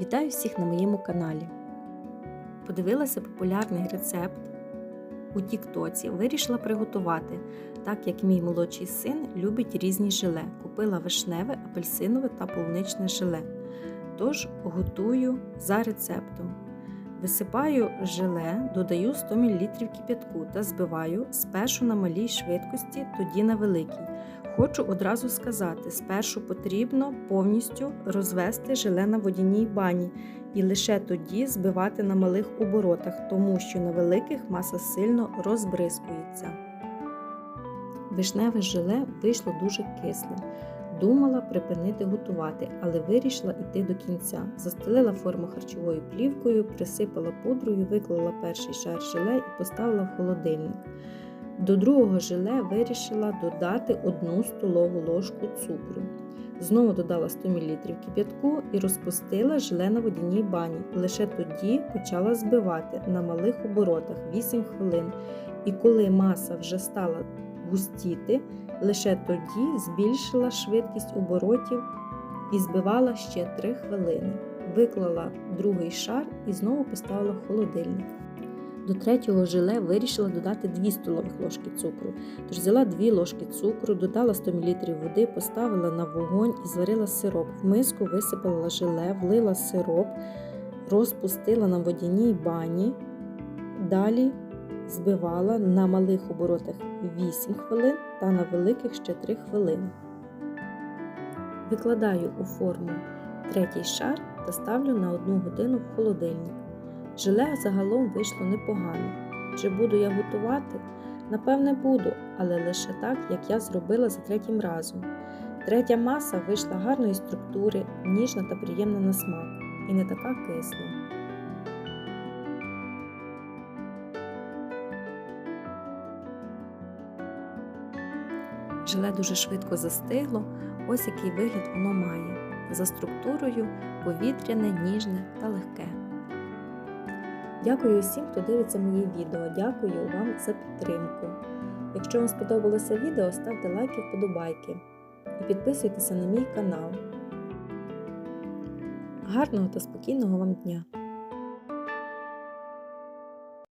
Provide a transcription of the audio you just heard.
Вітаю всіх на моєму каналі. Подивилася популярний рецепт у Тіктоці. Вирішила приготувати, так як мій молодший син любить різні желе. Купила вишневе, апельсинове та полуничне желе. Тож готую за рецептом. Висипаю желе, додаю 100 мл кип'ятку та збиваю спершу на малій швидкості, тоді на великій. Хочу одразу сказати: спершу потрібно повністю розвести желе на водяній бані і лише тоді збивати на малих оборотах, тому що на великих маса сильно розбризкується. Вишневе желе вийшло дуже кислим. Думала припинити готувати, але вирішила йти до кінця. Застелила форму харчовою плівкою, присипала пудрою, виклала перший шар желе і поставила в холодильник. До другого желе вирішила додати 1 столову ложку цукру. Знову додала 100 мл кип'ятку і розпустила желе на водяній бані. Лише тоді почала збивати на малих оборотах 8 хвилин. І коли маса вже стала густіти, лише тоді збільшила швидкість оборотів і збивала ще 3 хвилини. Виклала другий шар і знову поставила в холодильник. До третього желе вирішила додати 2 столових ложки цукру. Тож взяла 2 ложки цукру, додала 100 мл води, поставила на вогонь і зварила сироп. В миску висипала желе, влила сироп, розпустила на водяній бані. Далі збивала на малих оборотах 8 хвилин та на великих ще 3 хвилини. Викладаю у форму третій шар та ставлю на 1 годину в холодильник. Желе загалом вийшло непогано. Чи буду я готувати? Напевне, буду, але лише так, як я зробила за третім разом. Третя маса вийшла гарної структури, ніжна та приємна на смак, і не така кисла. Желе дуже швидко застигло, ось який вигляд воно має. За структурою повітряне, ніжне та легке. Дякую всім, хто дивиться мої відео. Дякую вам за підтримку. Якщо вам сподобалося відео, ставте лайки, вподобайки і підписуйтеся на мій канал. Гарного та спокійного вам дня!